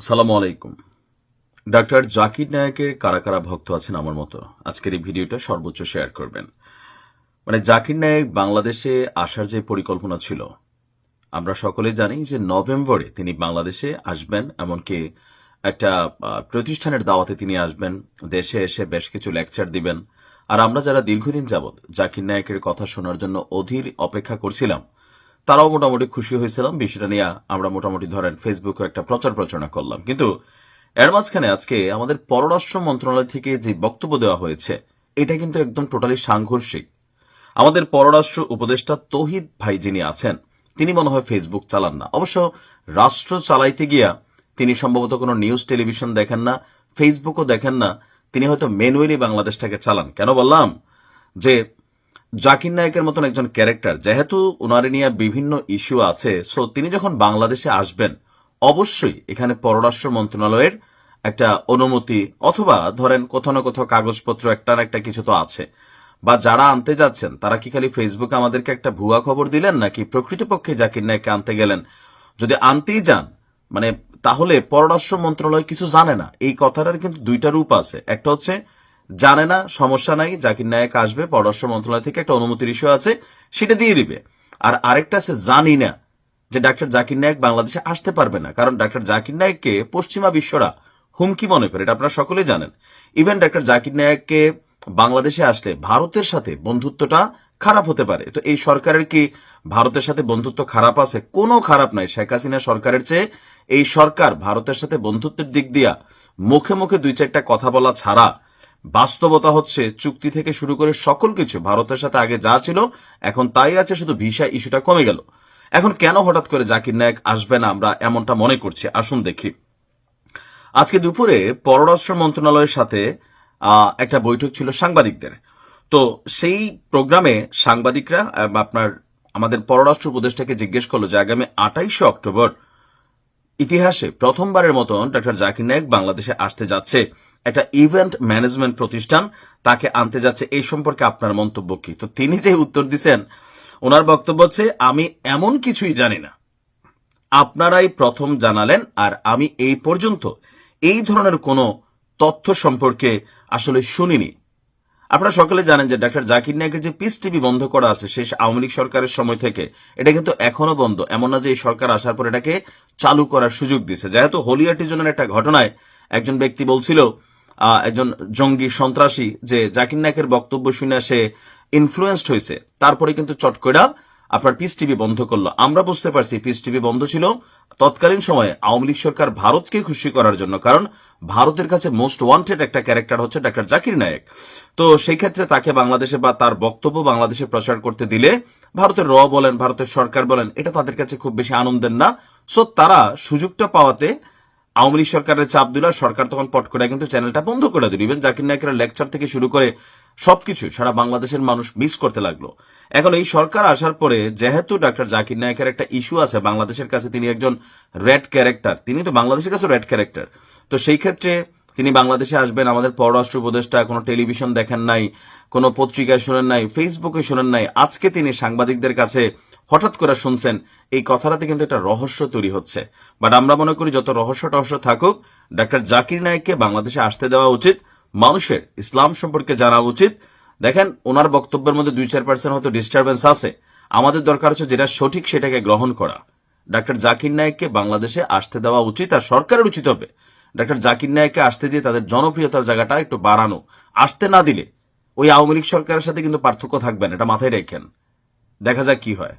আসসালামু আলাইকুম। ডাক্তার জাকির নায়কের কারা কারা ভক্ত আছেন আমার মতো? আজকের এই ভিডিওটা সর্বোচ্চ শেয়ার করবেন। মানে জাকির নায়ক বাংলাদেশে আসার যে পরিকল্পনা ছিল, আমরা সকলে জানি যে নভেম্বরে তিনি বাংলাদেশে আসবেন, এমনকি একটা প্রতিষ্ঠানের দাওয়াতে তিনি আসবেন, দেশে এসে বেশ কিছু লেকচার দিবেন। আর আমরা যারা দীর্ঘদিন যাবৎ জাকির নায়কের কথা শোনার জন্য অধীর অপেক্ষা করছিলাম তারাও মোটামুটি খুশি হয়েছিলাম। বিষয়টা নিয়ে আমরা মোটামুটি ধরেন ফেসবুকে একটা প্রচার প্রচারণা করলাম। কিন্তু এর মাঝখানে আজকে আমাদের পররাষ্ট্র মন্ত্রণালয় থেকে যে বক্তব্য দেওয়া হয়েছে, এটা কিন্তু একদম টোটালি সাংঘর্ষিক। আমাদের পররাষ্ট্র উপদেষ্টা তৌহিদ ভাই যিনি আছেন, তিনি মনে হয় ফেসবুক চালান না। অবশ্য রাষ্ট্র চালাইতে গিয়া তিনি সম্ভবত কোনো নিউজ টেলিভিশন দেখেন না ফেসবুকও দেখেন না। তিনি হয়তো মেনুয়েলি বাংলাদেশটাকে চালান। কেন বললাম? যে জাকির নায়কের মতন একজন ক্যারেক্টার, যেহেতু ওনারে নিয়ে বিভিন্ন ইস্যু আছে, সো তিনি যখন বাংলাদেশে আসবেন, অবশ্যই এখানে পররাষ্ট্র মন্ত্রণালয়ের একটা অনুমতি, অথবা ধরেন কোথাও না কোথাও কাগজপত্র একটা না একটা কিছু তো আছে। বা যারা আনতে যাচ্ছেন, তারা কি খালি ফেসবুকে আমাদেরকে একটা ভুয়া খবর দিলেন, নাকি প্রকৃতপক্ষে জাকির নায়ককে আনতে গেলেন? যদি আনতেই যান মানে তাহলে পররাষ্ট্র মন্ত্রণালয় কিছু জানে না। এই কথাটার কিন্তু দুইটা রূপ আছে। একটা হচ্ছে জানে না, সমস্যা নাই জাকির নায়ক আসবে পররাষ্ট্র মন্ত্রণালয় থেকে একটা অনুমতির ইস্যু আছে, সেটা দিয়ে দিবে। আর আরেকটা আছে, জানি না, যে ডাক্তার জাকির নায়ক বাংলাদেশে আসতে পারবে না। কারণ ডাক্তার জাকির নায়ককে পশ্চিমা বিশ্বরা হুমকি মনে করে, এটা আপনারা সকলে জানেন। ইভেন ডাক্তার জাকির নায়ককে বাংলাদেশে আসলে ভারতের সাথে বন্ধুত্বটা খারাপ হতে পারে। তো এই সরকারের কি ভারতের সাথে বন্ধুত্ব খারাপ আছে? কোনো খারাপ নাই। শেখ হাসিনা সরকারের চেয়ে এই সরকার ভারতের সাথে বন্ধুত্বের দিক দিয়া মুখে মুখে দুই চারটা কথা বলা ছাড়া বাস্তবতা হচ্ছে, চুক্তি থেকে শুরু করে সকল কিছু ভারতের সাথে আগে যা ছিল, এখন তাই আছে, শুধু ভিসা ইস্যুটা কমে গেল। এখন কেন হঠাৎ করে জাকির নায়ক আসবে না, আমরা এমনটা মনে করছি। আসুন দেখি। আজকে দুপুরে পররাষ্ট্র মন্ত্রণালয়ের সাথে একটা বৈঠক ছিল সাংবাদিকদের। তো সেই প্রোগ্রামে সাংবাদিকরা আপনার আমাদের পররাষ্ট্র উপদেষ্টাকে জিজ্ঞেস করল যে আগামী আঠাইশে অক্টোবর ইতিহাসে প্রথমবারের মতন ডক্টর জাকির নায়ক বাংলাদেশে আসতে যাচ্ছে। একটা ইভেন্ট ম্যানেজমেন্ট প্রতিষ্ঠান, তাকে আনতে যাচ্ছে। এই সম্পর্কে আপনার মন্তব্য কি? তো তিনি যে উত্তর দিচ্ছেন ওনার বক্তব্য হচ্ছে, আমি এমন কিছুই জানি না। আপনারাই প্রথম জানালেন আর আমি এই পর্যন্ত এই ধরনের কোনো তথ্য সম্পর্কে আসলে শুনিনি। আপনারা সকলে জানেন যে ডাক্তার জাকির নায়কের যে পিস টিভি বন্ধ করা আছে, শেষ আওয়ামী লীগ সরকারের সময় থেকে, এটা কিন্তু এখনও বন্ধ। এমন না যে এই সরকার আসার পর এটাকে চালু করার সুযোগ দিছে যেহেতু হলিয়াটিজনের একটা ঘটনায় একজন ব্যক্তি বলছিল একজন জঙ্গি সন্ত্রাসী যে জাকির নায়কের বক্তব্য শুনে সে ইনফ্লুয়েসড হয়েছে। তারপরে কিন্তু চটকরা আপনার পিস টিভি বন্ধ করল। আমরা বুঝতে পারছি পিস টিভি বন্ধ ছিল তৎকালীন সময়ে আওয়ামী লীগ সরকার ভারতকে খুশি করার জন্য, কারণ ভারতের কাছে মোস্ট ওয়ান্টেড একটা ক্যারেক্টার হচ্ছে ডাক্তার জাকির নায়েক। তো সেই ক্ষেত্রে তাকে বাংলাদেশে বা তার বক্তব্য বাংলাদেশে প্রচার করতে দিলে ভারতের র বলেন, ভারতের সরকার বলেন, এটা তাদের কাছে খুব বেশি আনন্দের না। সো তারা সুযোগটা পাওয়াতে আওয়ামী লীগ সরকারের চাপ দিল সরকার তখন পট করে কিন্তু চ্যানেলটা বন্ধ করে দিল। ইভেন জাকির নায়কের লেকচার থেকে শুরু করে সবকিছু সারা বাংলাদেশের মানুষ মিস করতে লাগল। এখন এই সরকার আসার পরে যেহেতু ডাক্তার জাকির নায়কের একটা ইস্যু আছে, বাংলাদেশের কাছে তিনি একজন রেড ক্যারেক্টার তিনি তো বাংলাদেশের কাছে রেড ক্যারেক্টার তো সেই ক্ষেত্রে তিনি বাংলাদেশে আসবেন, আমাদের পররাষ্ট্র উপদেষ্টা কোনো টেলিভিশন দেখেন নাই, কোনো পত্রিকায় শোনেন নাই ফেসবুকে শোনেন নাই। আজকে তিনি সাংবাদিকদের কাছে হঠাৎ করে শুনছেন, এই কথাটাতে কিন্তু একটা রহস্য তৈরি হচ্ছে। বাট আমরা মনে করি যত রহস্য টহস্য থাকুক, ডাক্তার জাকির নায়ককে বাংলাদেশে আসতে দেওয়া উচিত, মানুষের ইসলাম সম্পর্কে জানা উচিত। দেখেন, ওনার বক্তব্যের মধ্যে দুই চার পার্সেন্ট হয়তো ডিস্টারবেন্স আছে। আমাদের দরকার হচ্ছে যেটা সঠিক সেটাকে গ্রহণ করা। ডাক্তার জাকির নায়ককে বাংলাদেশে আসতে দেওয়া উচিত আর সরকারের উচিত হবে। ডাক্তার জাকির নায়ককে আসতে দিয়ে তাদের জনপ্রিয়তার জায়গাটা একটু বাড়ানো। আসতে না দিলে ওই আওয়ামী লীগ সরকারের সাথে কিন্তু পার্থক্য থাকবে না, এটা মাথায় রেখেন। দেখা যাক কি হয়।